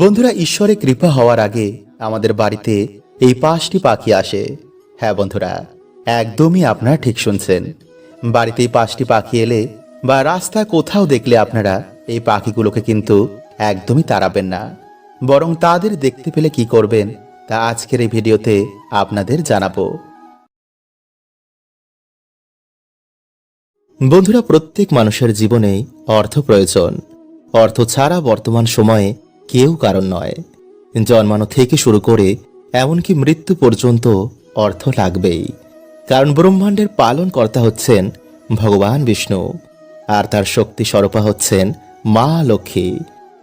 বন্ধুরা, ঈশ্বরে কৃপা হওয়ার আগে আমাদের বাড়িতে এই পাঁচটি পাখি আসে। হ্যাঁ বন্ধুরা, একদমই আপনারা ঠিক শুনছেন। বাড়িতে এই পাঁচটি পাখি এলে বা রাস্তা কোথাও দেখলে আপনারা এই পাখিগুলোকে কিন্তু একদমই তাড়াবেন না। বরং তাদের দেখতে পেলে কি করবেন তা আজকের এই ভিডিওতে আপনাদের জানাব। বন্ধুরা, প্রত্যেক মানুষের জীবনেই অর্থ প্রয়োজন। অর্থ ছাড়া বর্তমান সময়ে কেউ কারণ নয়। জন্মানো থেকে শুরু করে এমনকি মৃত্যু পর্যন্ত অর্থ লাগবেই। কারণ ব্রহ্মাণ্ডের পালন কর্তা হচ্ছেন ভগবান বিষ্ণু। আর তার শক্তি স্বরূপা হচ্ছেন মা লক্ষ্মী।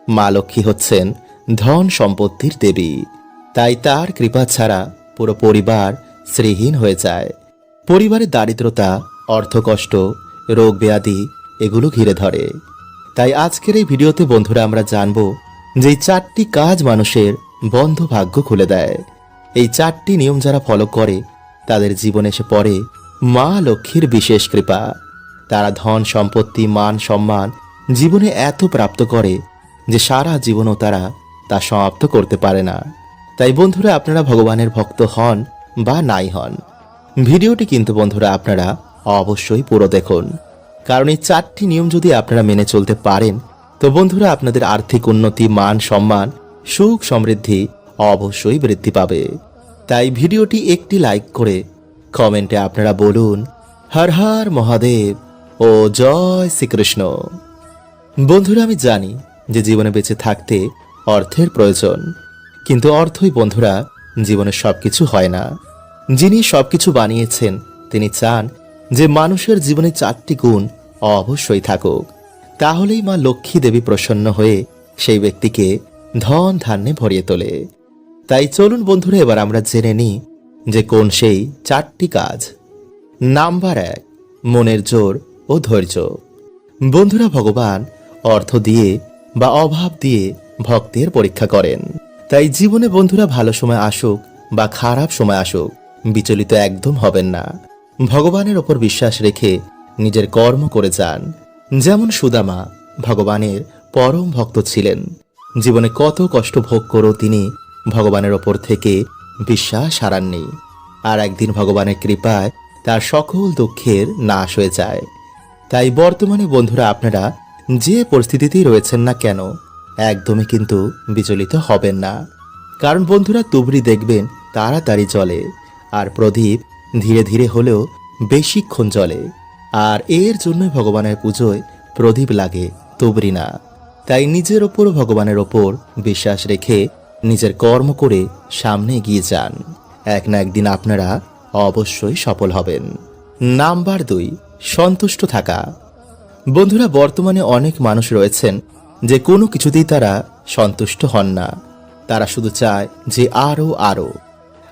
মা লক্ষ্মী হচ্ছেন ধন সম্পত্তির দেবী। তাই তার কৃপা ছাড়া পুরো পরিবার শ্রীহীন হয়ে যায়। পরিবারের দারিদ্রতা, অর্থকষ্ট, রোগ ব্যাধি এগুলো ঘিরে ধরে। তাই আজকের এই ভিডিওতে বন্ধুরা আমরা জানব যে চারটি কাজ মানুষের বন্ধ ভাগ্য খুলে দেয়। এই চারটি নিয়ম যারা ফলো করে, তাদের জীবনে এসে পড়ে মা লক্ষ্মীর বিশেষ কৃপা। তারা ধন, সম্পত্তি, মান, সম্মান জীবনে এত প্রাপ্ত করে যে সারা জীবনও তারা তা সমাপ্ত করতে পারে না। তাই বন্ধুরা, আপনারা ভগবানের ভক্ত হন বা নাই হন, ভিডিওটি কিন্তু বন্ধুরা আপনারা অবশ্যই পুরো দেখুন। কারণ এই চারটি নিয়ম যদি আপনারা মেনে চলতে পারেন তো বন্ধুরা, আপনাদের আর্থিক উন্নতি, মান সম্মান, সুখ সমৃদ্ধি অবশ্যই বৃদ্ধি পাবে। তাই ভিডিওটি একটি লাইক করে কমেন্টে আপনারা বলুন, হর হর মহাদেব ও জয় শ্রীকৃষ্ণ। বন্ধুরা, আমি জানি যে জীবনে বেঁচে থাকতে অর্থের প্রয়োজন, কিন্তু অর্থই বন্ধুরা, জীবনে সবকিছু হয় না। যিনি সবকিছু বানিয়েছেন, তিনি চান যে মানুষের জীবনে চারটি গুণ অবশ্যই থাকুক। তাহলেই মা লক্ষ্মী দেবী প্রসন্ন হয়ে সেই ব্যক্তিকে ধন ধান্যে ভরিয়ে তোলে। তাই চলুন বন্ধুরা, এবার আমরা জেনে নিই যে কোন সেই চারটি কাজ। নাম্বার এক, মনের জোর ও ধৈর্য। বন্ধুরা, ভগবান অর্থ দিয়ে বা অভাব দিয়ে ভক্তের পরীক্ষা করেন। তাই জীবনে বন্ধুরা, ভালো সময় আসুক বা খারাপ সময় আসুক, বিচলিত একদম হবেন না। ভগবানের ওপর বিশ্বাস রেখে নিজের কর্ম করে যান। যেমন সুদামা ভগবানের পরম ভক্ত ছিলেন, জীবনে কত কষ্ট ভোগ করেও তিনি ভগবানের ওপর থেকে বিশ্বাস হারাননি। আর একদিন ভগবানের কৃপায় তার সকল দুঃখের নাশ হয়ে যায়। তাই বর্তমানে বন্ধুরা, আপনারা যে পরিস্থিতিতেই রয়েছেন না কেন, একদমই কিন্তু বিচলিত হবেন না। কারণ বন্ধুরা, তুবড়ি দেখবেন তাড়াতাড়ি চলে আর প্রদীপ ধীরে ধীরে হলেও বেশিক্ষণ জ্বলে আর এর জন্যই ভগবানের পুজোয় প্রদীপ লাগে তুবড়ি না তাই নিজের ওপর ভগবানের ওপর বিশ্বাস রেখে নিজের কর্ম করে সামনে এগিয়ে যান। এক না একদিন আপনারা অবশ্যই সফল হবেন। নাম্বার দুই, সন্তুষ্ট থাকা। বন্ধুরা, বর্তমানে অনেক মানুষ রয়েছেন যে কোনো কিছুতেই তারা সন্তুষ্ট হন না। তারা শুধু চায় যে আরও আরও।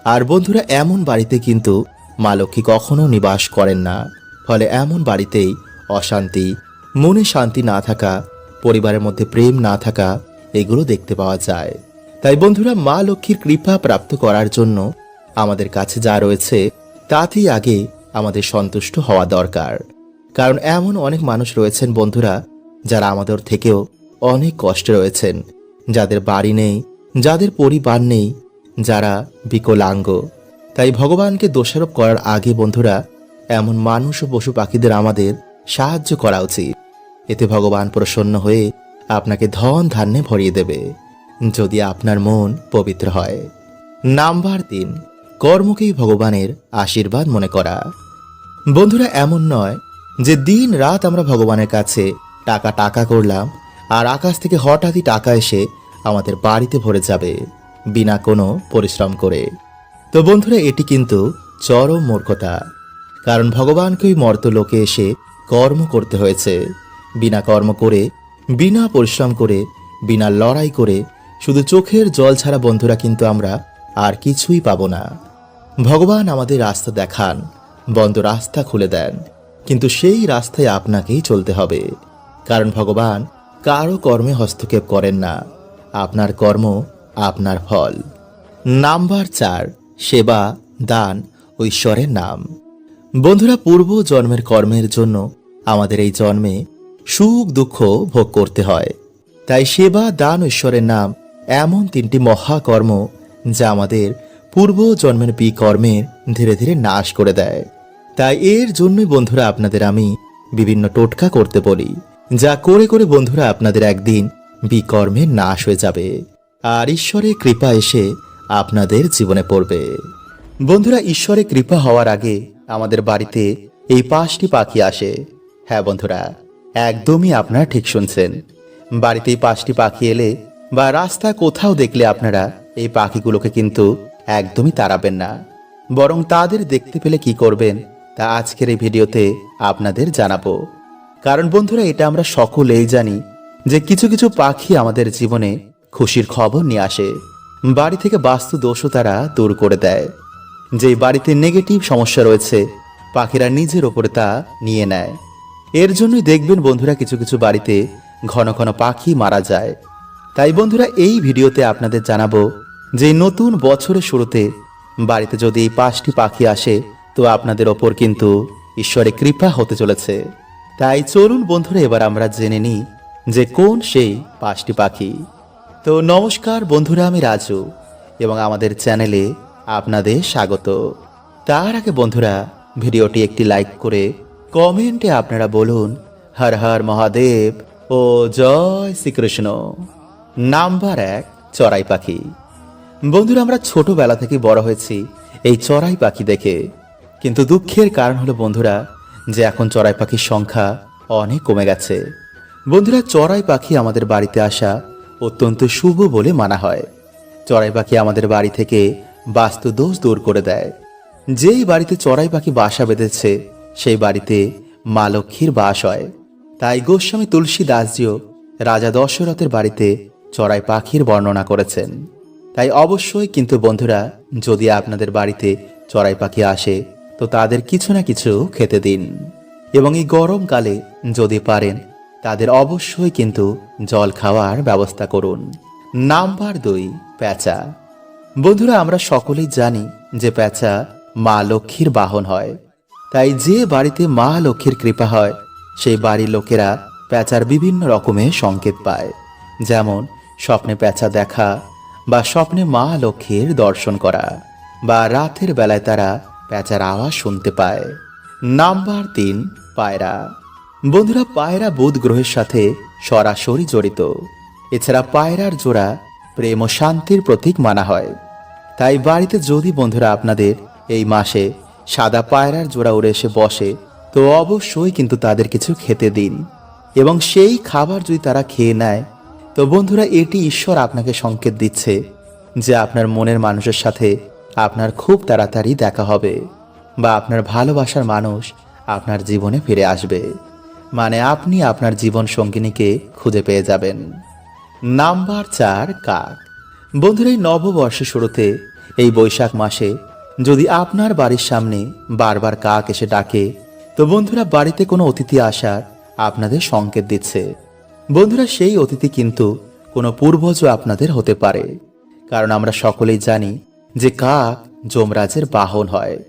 আর বন্ধুরা, এমন বাড়িতে কিন্তু মা লক্ষ্মী কখনো নিবাস করেন না। ফলে এমন বাড়িতেই অশান্তি, মনে শান্তি না থাকা, পরিবারের মধ্যে প্রেম না থাকা, এগুলো দেখতে পাওয়া যায়। তাই বন্ধুরা, মা লক্ষ্মীর কৃপা প্রাপ্ত করার জন্য আমাদের কাছে যা রয়েছে, তাতেই আগে আমাদের সন্তুষ্ট হওয়া দরকার। কারণ এমন অনেক মানুষ রয়েছেন বন্ধুরা, যারা আমাদের থেকেও অনেক কষ্টে রয়েছেন। যাদের বাড়ি নেই, যাদের পরিবার নেই, যারা বিকলাঙ্গ। তাই ভগবানকে দোষারোপ করার আগে বন্ধুরা এমন মানুষ ও পশু পাখিদের আমাদের সাহায্য করা উচিত। এতে ভগবান প্রসন্ন হয়ে আপনাকে ধন ধান্যে ভরিয়ে দেবে, যদি আপনার মন পবিত্র হয়। নাম্বার তিন, কর্মকেই ভগবানের আশীর্বাদ মনে করা। বন্ধুরা, এমন নয় যে দিন রাত আমরা ভগবানের কাছে টাকা টাকা করলাম, আর আকাশ থেকে হঠাৎই টাকা এসে আমাদের বাড়িতে ভরে যাবে, বিনা কোনো পরিশ্রম করে। তো বন্ধুরা, এটি কিন্তু চরম মূর্খতা। কারণ ভগবানকেই মর্ত লোকে এসে কর্ম করতে হয়েছে। বিনা কর্ম করে, বিনা পরিশ্রম করে, বিনা লড়াই করে, শুধু চোখের জল ছাড়া বন্ধুরা কিন্তু আমরা আর কিছুই পাব না। ভগবান আমাদের রাস্তা দেখান, বন্ধ রাস্তা খুলে দেন, কিন্তু সেই রাস্তায় আপনাকেই চলতে হবে। কারণ ভগবান কারও কর্মে হস্তক্ষেপ করেন না। আপনার কর্ম আপনার ফল। নাম্বার চার, সেবা, দান ও ঈশ্বরের নাম। বন্ধুরা, পূর্ব জন্মের কর্মের জন্য আমাদের এই জন্মে সুখ দুঃখ ভোগ করতে হয়। তাই সেবা দান ঈশ্বরের নাম এমন তিনটি মহাকর্ম যা আমাদের পূর্ব জন্মের বিকর্মের ধীরে ধীরে নাশ করে দেয়। তাই এর জন্যই বন্ধুরা, আপনাদের আমি বিভিন্ন টোটকা করতে বলি, যা করে করে বন্ধুরা, আপনাদের একদিন বিকর্মে নাশ হয়ে যাবে আর ঈশ্বরের কৃপা এসে আপনাদের জীবনে পড়বে। বন্ধুরা, ঈশ্বরের কৃপা হওয়ার আগে আমাদের বাড়িতে এই পাঁচটি পাখি আসে। হ্যাঁ বন্ধুরা, একদমই আপনারা ঠিক শুনছেন। বাড়িতে এই পাঁচটি পাখি এলে বা রাস্তা কোথাও দেখলে আপনারা এই পাখিগুলোকে কিন্তু একদমই তাড়াবেন না। বরং তাদের দেখতে পেলে কি করবেন তা আজকের এই ভিডিওতে আপনাদের জানাব। কারণ বন্ধুরা, এটা আমরা সকলেই জানি যে কিছু কিছু পাখি আমাদের জীবনে খুশির খবর নিয়ে আসে। বাড়ি থেকে বাস্তু দোষও তারা দূর করে দেয়। যে বাড়িতে নেগেটিভ সমস্যা রয়েছে, পাখিরা নিজের ওপরে তা নিয়ে নেয়। এর জন্যই দেখবেন বন্ধুরা কিছু কিছু বাড়িতে ঘন ঘন পাখি মারা যায়। তাই বন্ধুরা এই ভিডিওতে আপনাদের জানাব যে নতুন বছরের শুরুতে বাড়িতে যদি এই পাঁচটি পাখি আসে, তো আপনাদের ওপর কিন্তু ঈশ্বরের কৃপা হতে চলেছে। তাই চলুন বন্ধুরা এবার আমরা জেনে নিই যে কোন সেই পাঁচটি পাখি। তো নমস্কার বন্ধুরা, আমি রাজু এবং আমাদের চ্যানেলে আপনাদের স্বাগত। তার আগে বন্ধুরা, ভিডিওটি একটি লাইক করে কমেন্টে আপনারা বলুন, হর হর মহাদেব ও জয় শ্রীকৃষ্ণ। নাম্বার এক, চড়াই পাখি। বন্ধুরা, আমরা ছোটবেলা থেকে বড় হয়েছি এই চড়াই পাখি দেখে। কিন্তু দুঃখের কারণ হলো বন্ধুরা, যে এখন চড়াই পাখির সংখ্যা অনেক কমে গেছে। বন্ধুরা, চড়াই পাখি আমাদের বাড়িতে আসা অত্যন্ত শুভ বলে মানা হয়। চড়াই পাখি আমাদের বাড়ি থেকে বাস্তু দোষ দূর করে দেয়। যেই বাড়িতে চড়াই পাখি বাসা বেঁধেছে, সেই বাড়িতে মা লক্ষ্মীর বাস হয়। তাই গোস্বামী তুলসী দাসজিও রাজা দশরথের বাড়িতে চড়াই পাখির বর্ণনা করেছেন। তাই অবশ্যই কিন্তু বন্ধুরা, যদি আপনাদের বাড়িতে চড়াই পাখি আসে, তো তাদের কিছু না কিছু খেতে দিন। এবং এই গরমকালে যদি পারেন, তাদের অবশ্যই কিন্তু জল খাওয়ার ব্যবস্থা করুন। নাম্বার দুই, প্যাঁচা। বন্ধুরা, আমরা সকলেই জানি যে প্যাঁচা মা লক্ষ্মীর বাহন হয়। তাই যে বাড়িতে মা লক্ষ্মীর কৃপা হয়, সেই বাড়ির লোকেরা প্যাঁচার বিভিন্ন রকমের সংকেত পায়। যেমন, স্বপ্নে প্যাঁচা দেখা বা স্বপ্নে মা লক্ষ্মীর দর্শন করা বা রাতের বেলায় তারা প্যাঁচার আওয়াজ শুনতে পায়। নাম্বার তিন, পায়রা। বন্ধুরা, পায়রা বুধ গ্রহের সাথে সরাসরি জড়িত। এছাড়া পায়রার জোড়া প্রেম ও শান্তির প্রতীক মানা হয়। তাই বাড়িতে যদি বন্ধুরা আপনাদের এই মাসে সাদা পায়রার জোড়া উড়ে এসে বসে, তো অবশ্যই কিন্তু তাদের কিছু খেতে দিন। এবং সেই খাবার যদি তারা খেয়ে নেয়, তো বন্ধুরা এটি ঈশ্বর আপনাকে সংকেত দিচ্ছে যে আপনার মনের মানুষের সাথে আপনার খুব তাড়াতাড়ি দেখা হবে বা আপনার ভালোবাসার মানুষ আপনার জীবনে ফিরে আসবে। মানে আপনি আপনার জীবন সঙ্গিনীকে খুঁজে পেয়ে যাবেন। নাম্বার চার কাক। বন্ধুরা এই নববর্ষের শুরুতে, এই বৈশাখ মাসে যদি আপনার বাড়ির সামনে বারবার কাক এসে ডাকে, তো বন্ধুরা বাড়িতে কোনো অতিথি আসার আপনাদের সংকেত দিচ্ছে। বন্ধুরা সেই অতিথি কিন্তু কোনো পূর্বজও আপনাদের হতে পারে। কারণ আমরা সকলেই জানি যে কাক যমরাজের বাহন হয়।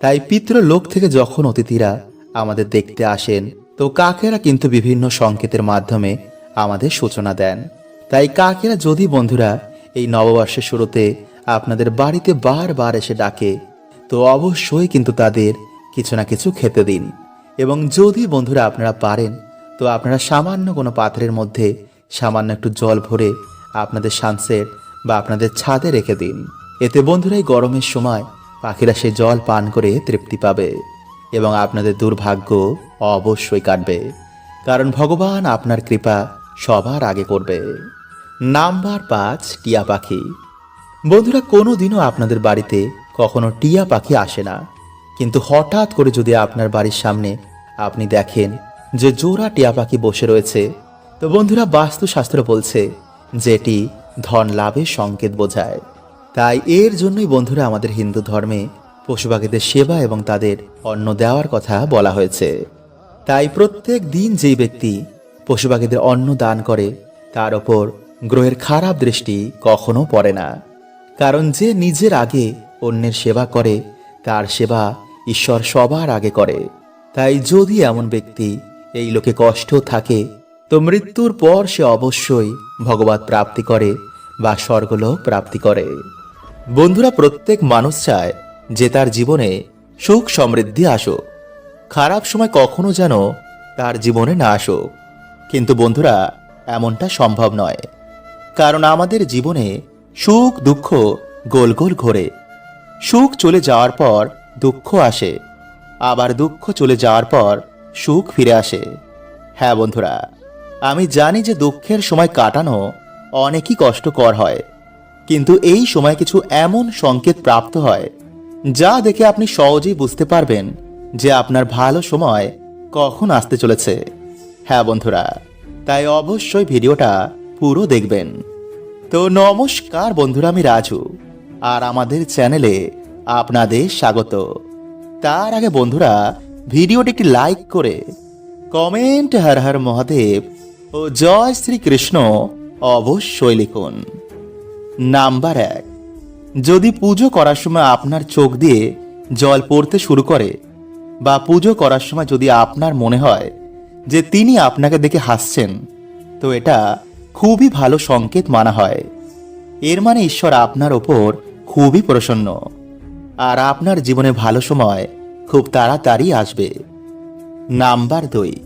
তাই পিতৃলোক থেকে যখন অতিথিরা আমাদের দেখতে আসেন, তো কাকেরা কিন্তু বিভিন্ন সংকেতের মাধ্যমে আমাদের সূচনা দেন। তাই কাকেরা যদি বন্ধুরা এই নববর্ষের শুরুতে আপনাদের বাড়িতে বারবার এসে ডাকে, তো অবশ্যই কিন্তু তাদের কিছু না কিছু খেতে দিন। এবং যদি বন্ধুরা আপনারা পারেন, তো আপনারা সামান্য কোনো পাত্রের মধ্যে সামান্য একটু জল ভরে আপনাদের সানসেট বা আপনাদের ছাদে রেখে দিন। এতে বন্ধুরা এই গরমের সময় পাখিরা সে জল পান করে তৃপ্তি পাবে এবং আপনাদের দুর্ভাগ্য অবশ্যই কাটবে। কারণ ভগবান আপনার কৃপা সবার আগে করবে। নাম্বার পাঁচ টিয়া পাখি। বন্ধুরা কোনো দিনও আপনাদের বাড়িতে কখনো টিয়া পাখি আসে না। কিন্তু হঠাৎ করে যদি আপনার বাড়ির সামনে আপনি দেখেন যে জোড়া টিয়া পাখি বসে রয়েছে, তো বন্ধুরা, বাস্তুশাস্ত্র বলছে যেটি ধন লাভের সংকেত বোঝায়। তাই এর জন্যই বন্ধুরা, আমাদের হিন্দু ধর্মে পশু পাখিদের সেবা এবং তাদের অন্ন দেওয়ার কথা বলা হয়েছে। তাই প্রত্যেক দিন যেই ব্যক্তি পশু পাখিদের অন্ন দান করে, তার ওপর গ্রহের খারাপ দৃষ্টি কখনো পড়ে না। কারণ যে নিজের আগে অন্যের সেবা করে, তার সেবা ঈশ্বর সবার আগে করে। তাই যদি এমন ব্যক্তি এই লোকে কষ্ট থাকে, তো মৃত্যুর পর সে অবশ্যই ভগবত প্রাপ্তি করে বা স্বর্গলোক প্রাপ্তি করে। বন্ধুরা, প্রত্যেক মানুষ চায় যে তার জীবনে সুখ সমৃদ্ধি আসুক। খারাপ সময় কখনো যেন তার জীবনে না আসুক। কিন্তু বন্ধুরা, এমনটা সম্ভব নয়। কারণ আমাদের জীবনে সুখ, দুঃখ গোল গোল ঘোরে। সুখ চলে যাওয়ার পর দুঃখ আসে, আবার দুঃখ চলে যাওয়ার পর সুখ ফিরে আসে। হ্যাঁ বন্ধুরা, আমি জানি যে দুঃখের সময় কাটানো অনেকই কষ্টকর হয়, কিন্তু এই সময় কিছু এমন সংকেত প্রাপ্ত হয়, যা দেখে আপনি সহজেই বুঝতে পারবেন যে আপনার ভালো সময় কখন আসতে চলেছে। হ্যাঁ বন্ধুরা, তাই অবশ্যই ভিডিওটা পুরো দেখবেন। তো নমস্কার বন্ধুরা, আমি রাজু, আর আমাদের চ্যানেলে আপনাদের স্বাগত। তার আগে বন্ধুরা, ভিডিওটি একটি লাইক করে কমেন্ট হর হর মহাদেব ও জয় শ্রীকৃষ্ণ অবশ্যই লিখুন। নাম্বার এক, যদি পুজো করার সময় আপনার চোখ দিয়ে জল পড়তে শুরু করে বা পুজো করার সময় যদি আপনার মনে হয় যে তিনি আপনাকে দেখে হাসছেন, তো এটা খুবই ভালো সংকেত মানা হয়। এর মানে ঈশ্বর আপনার ওপর খুবই প্রসন্ন। আর আপনার জীবনে ভালো সময় খুব তাড়াতাড়ি আসবে। নাম্বার দুই,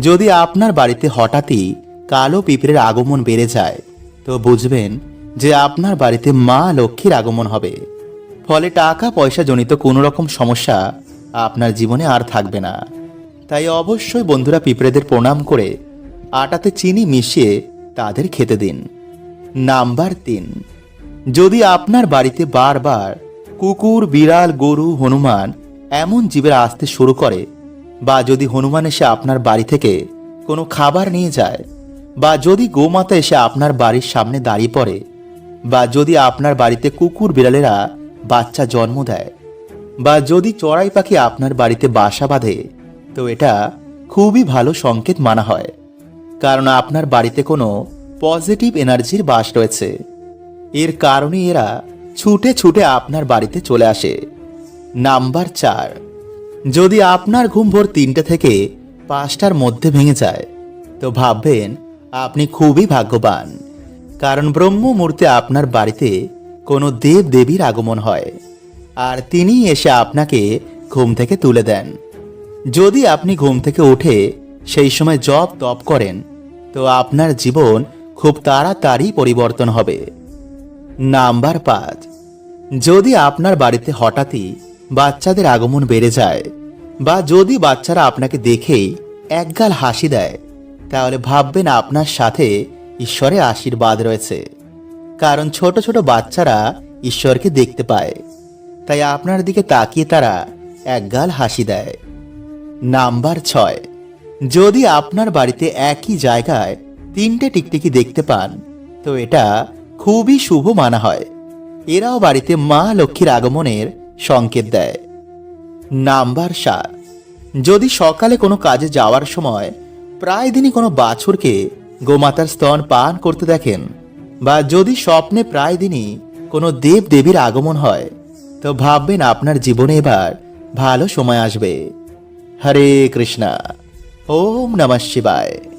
যদি আপনার বাড়িতে হঠাৎই কালো পিঁপড়ের আগমন বেড়ে যায়, তো বুঝবেন যে আপনার বাড়িতে মা লক্ষ্মীর আগমন হবে। ফলে টাকা পয়সা জনিত কোনো রকম সমস্যা আপনার জীবনে আর থাকবে না। তাই অবশ্যই বন্ধুরা পিঁপড়েদের প্রণাম করে আটাতে চিনি মিশিয়ে তাদের খেতে দিন। নাম্বার তিন, যদি আপনার বাড়িতে বারবার কুকুর, বিড়াল, গরু, হনুমান এমন জীবের আসতে শুরু করে বা যদি হনুমান এসে আপনার বাড়ি থেকে কোনো খাবার নিয়ে যায় বা যদি গোমাতা এসে আপনার বাড়ির সামনে দাঁড়িয়ে পড়ে বা যদি আপনার বাড়িতে কুকুর, বিড়ালেরা বাচ্চা জন্ম দেয় বা যদি চড়াই পাখি আপনার বাড়িতে বাসা বাঁধে, তো এটা খুবই ভালো সংকেত মানা হয়। কারণ আপনার বাড়িতে কোনো পজিটিভ এনার্জির বাস রয়েছে। এর কারণে এরা ছুটে ছুটে আপনার বাড়িতে চলে আসে। নাম্বার চার, যদি আপনার ঘুম ভোর তিনটে থেকে পাঁচটার মধ্যে ভেঙে যায়, তো ভাববেন আপনি খুবই ভাগ্যবান, কারণ ব্রহ্ম মুহূর্তে আপনার বাড়িতে কোনো দেব দেবীর আগমন হয়, আর তিনি এসে আপনাকে ঘুম থেকে তুলে দেন। যদি আপনি ঘুম থেকে উঠে সেই সময় জপ তপ করেন তো আপনার জীবন খুব তাড়াতাড়ি পরিবর্তন হবে। নাম্বার পাঁচ, যদি আপনার বাড়িতে হঠাৎই বাচ্চাদের আগমন বেড়ে যায় বা যদি বাচ্চারা আপনাকে দেখেই একগাল হাসি দেয়, তাহলে ভাববেন আপনার সাথে ঈশ্বরের আশীর্বাদ রয়েছে। কারণ ছোট ছোট বাচ্চারা ঈশ্বরকে দেখতে পায়, তাই আপনার দিকে তাকিয়ে তারা একগাল হাসি দেয়। নাম্বার ছয় যদি আপনার বাড়িতে একই জায়গায় তিনটে টিকটিকি দেখতে পান, তো এটা খুবই শুভ মানা হয়। এরাও বাড়িতে মা লক্ষ্মীর আগমনের সংকেত দেয়। নাম্বার সাত। যদি সকালে কোনো কাজে যাওয়ার সময় প্রায় দিনই কোনো বাছুরকে গোমাতার স্তন পান করতে দেখেন, বা যদি স্বপ্নে প্রায় দিনই কোনো দেব দেবীর আগমন হয়, তো ভাববেন আপনার জীবনে এবার ভালো সময় আসবে। হরে কৃষ্ণা। ওম নমঃ শিবায়।